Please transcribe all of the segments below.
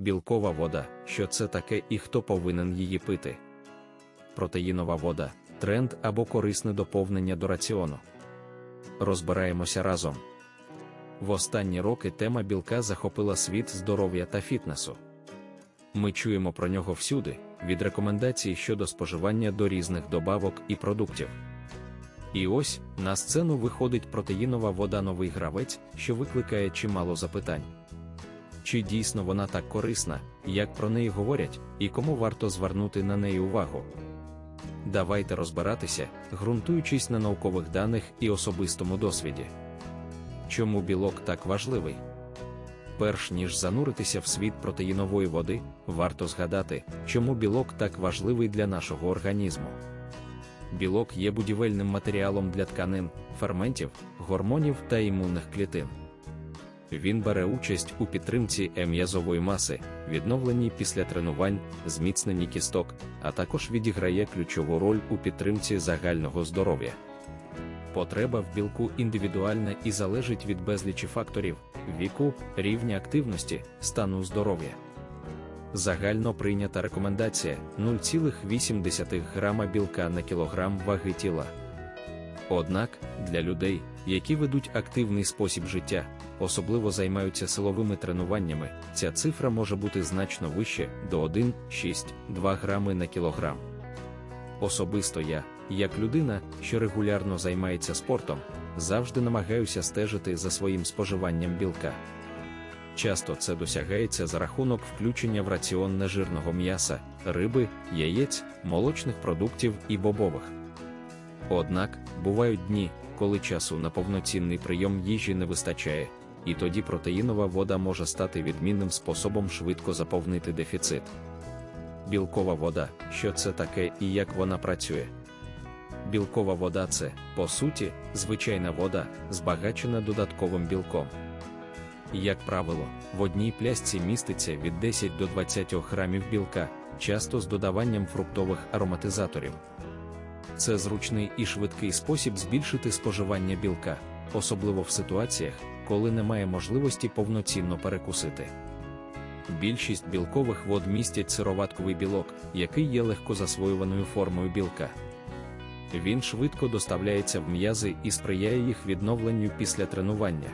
білкова вода, що це таке і хто повинен її пити. Протеїнова вода тренд або корисне доповнення до раціону. Розбираємося разом. В останні роки тема білка захопила світ здоров'я та фітнесу. Ми чуємо про нього всюди, від рекомендацій щодо споживання до різних добавок і продуктів. І ось на сцену виходить протеїнова вода новий гравець, що викликає чимало запитань. Чи дійсно вона так корисна, як про неї говорять, і кому варто звернути на неї увагу? Давайте розбиратися, ґрунтуючись на наукових даних і особистому досвіді. Чому білок так важливий? Перш ніж зануритися в світ протеїнової води, варто згадати, чому білок так важливий для нашого організму. Білок є будівельним матеріалом для тканин, ферментів, гормонів та імунних клітин. Він бере участь у підтримці м'язової маси, відновленні після тренувань, зміцненні кісток, а також відіграє ключову роль у підтримці загального здоров'я. Потреба в білку індивідуальна і залежить від безлічі факторів віку, рівня активності, стану здоров'я. Загально прийнята рекомендація 0,8 грама білка на кілограм ваги тіла. Однак, для людей, які ведуть активний спосіб життя, особливо займаються силовими тренуваннями, ця цифра може бути значно вище до 1,6-2 грами на кілограм. Особисто я, як людина, що регулярно займається спортом, завжди намагаюся стежити за своїм споживанням білка. Часто це досягається за рахунок включення в раціон нежирного м'яса, риби, яєць, молочних продуктів і бобових. Однак, бувають дні, коли часу на повноцінний прийом їжі не вистачає, і тоді протеїнова вода може стати відмінним способом швидко заповнити дефіцит. Білкова вода, що це таке і як вона працює. Білкова вода це, по суті, звичайна вода, збагачена додатковим білком. Як правило, в одній плясці міститься від 10 до 20 грамів білка, часто з додаванням фруктових ароматизаторів. Це зручний і швидкий спосіб збільшити споживання білка, особливо в ситуаціях, коли немає можливості повноцінно перекусити. Більшість білкових вод містять сироватковий білок, який є легко засвоюваною формою білка. Він швидко доставляється в м'язи і сприяє їх відновленню після тренування.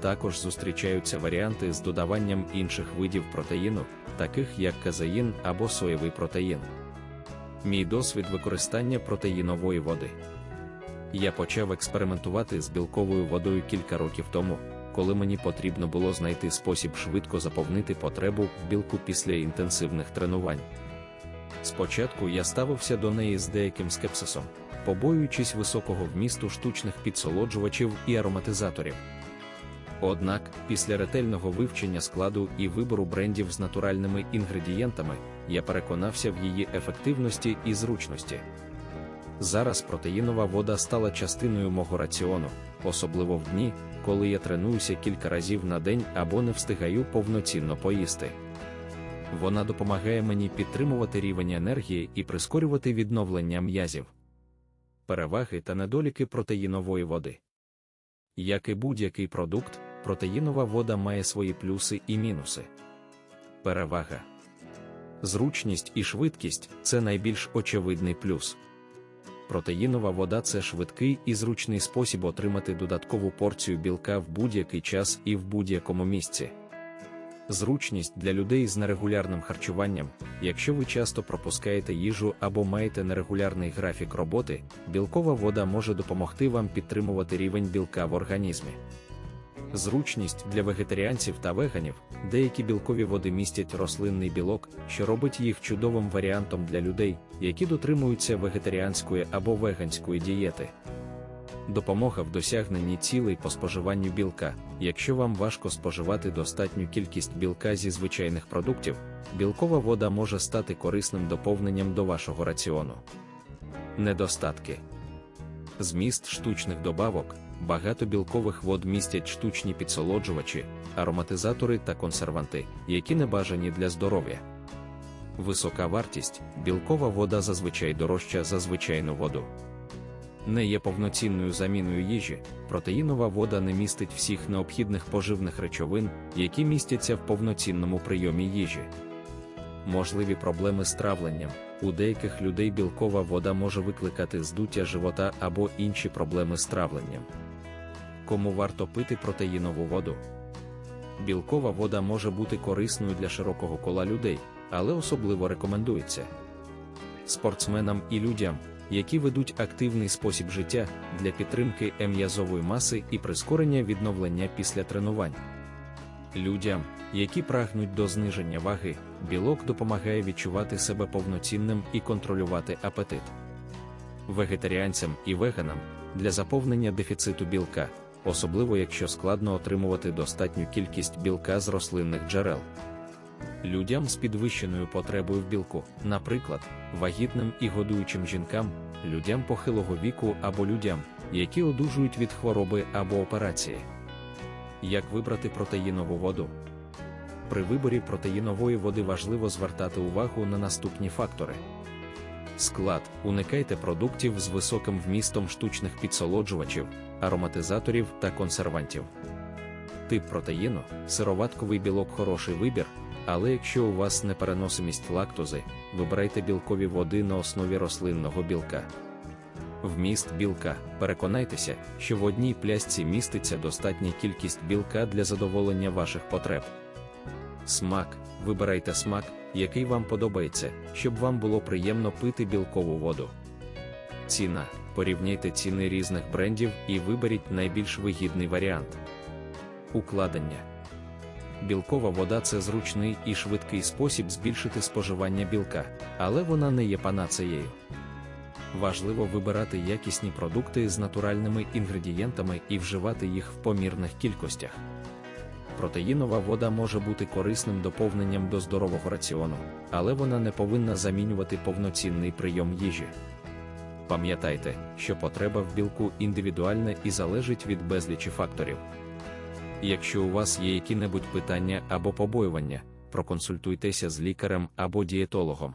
Також зустрічаються варіанти з додаванням інших видів протеїну, таких як казеїн або соєвий протеїн. Мій досвід використання протеїнової води. Я почав експериментувати з білковою водою кілька років тому, коли мені потрібно було знайти спосіб швидко заповнити потребу в білку після інтенсивних тренувань. Спочатку я ставився до неї з деяким скепсисом, побоюючись високого вмісту штучних підсолоджувачів і ароматизаторів. Однак, після ретельного вивчення складу і вибору брендів з натуральними інгредієнтами, я переконався в її ефективності і зручності. Зараз протеїнова вода стала частиною мого раціону, особливо в дні, коли я тренуюся кілька разів на день або не встигаю повноцінно поїсти. Вона допомагає мені підтримувати рівень енергії і прискорювати відновлення м'язів. Переваги та недоліки протеїнової води. Як і будь-який продукт, протеїнова вода має свої плюси і мінуси. Перевага. Зручність і швидкість це найбільш очевидний плюс. Протеїнова вода це швидкий і зручний спосіб отримати додаткову порцію білка в будь-який час і в будь-якому місці. Зручність для людей з нерегулярним харчуванням, якщо ви часто пропускаєте їжу або маєте нерегулярний графік роботи, білкова вода може допомогти вам підтримувати рівень білка в організмі. Зручність для вегетаріанців та веганів, деякі білкові води містять рослинний білок, що робить їх чудовим варіантом для людей, які дотримуються вегетаріанської або веганської дієти. Допомога в досягненні цілей по споживанню білка. Якщо вам важко споживати достатню кількість білка зі звичайних продуктів, білкова вода може стати корисним доповненням до вашого раціону. Недостатки зміст штучних добавок. Багато білкових вод містять штучні підсолоджувачі, ароматизатори та консерванти, які не бажані для здоров'я. Висока вартість білкова вода зазвичай дорожча за звичайну воду. не є повноцінною заміною їжі, протеїнова вода не містить всіх необхідних поживних речовин, які містяться в повноцінному прийомі їжі. Можливі проблеми з травленням. У деяких людей білкова вода може викликати здуття живота або інші проблеми з травленням. Кому варто пити протеїнову воду? Білкова вода може бути корисною для широкого кола людей, але особливо рекомендується спортсменам і людям, які ведуть активний спосіб життя для підтримки м'язової маси і прискорення відновлення після тренувань. Людям, які прагнуть до зниження ваги, білок допомагає відчувати себе повноцінним і контролювати апетит. Вегетаріанцям і веганам для заповнення дефіциту білка, особливо якщо складно отримувати достатню кількість білка з рослинних джерел. Людям з підвищеною потребою в білку, наприклад, вагітним і годуючим жінкам, людям похилого віку або людям, які одужують від хвороби або операції. Як вибрати протеїнову воду? При виборі протеїнової води важливо звертати увагу на наступні фактори. Склад. Уникайте продуктів з високим вмістом штучних підсолоджувачів, ароматизаторів та консервантів. Тип протеїну, сироватковий білок хороший вибір, але якщо у вас непереносимість лактози, вибирайте білкові води на основі рослинного білка. Вміст білка. Переконайтеся, що в одній плясці міститься достатня кількість білка для задоволення ваших потреб. Смак. Вибирайте смак, який вам подобається, щоб вам було приємно пити білкову воду. Ціна. Порівняйте ціни різних брендів і виберіть найбільш вигідний варіант. Укладення. Білкова вода це зручний і швидкий спосіб збільшити споживання білка, але вона не є панацеєю. Важливо вибирати якісні продукти з натуральними інгредієнтами і вживати їх в помірних кількостях. Протеїнова вода може бути корисним доповненням до здорового раціону, але вона не повинна замінювати повноцінний прийом їжі. Пам'ятайте, що потреба в білку індивідуальна і залежить від безлічі факторів. Якщо у вас є які-небудь питання або побоювання, проконсультуйтеся з лікарем або дієтологом.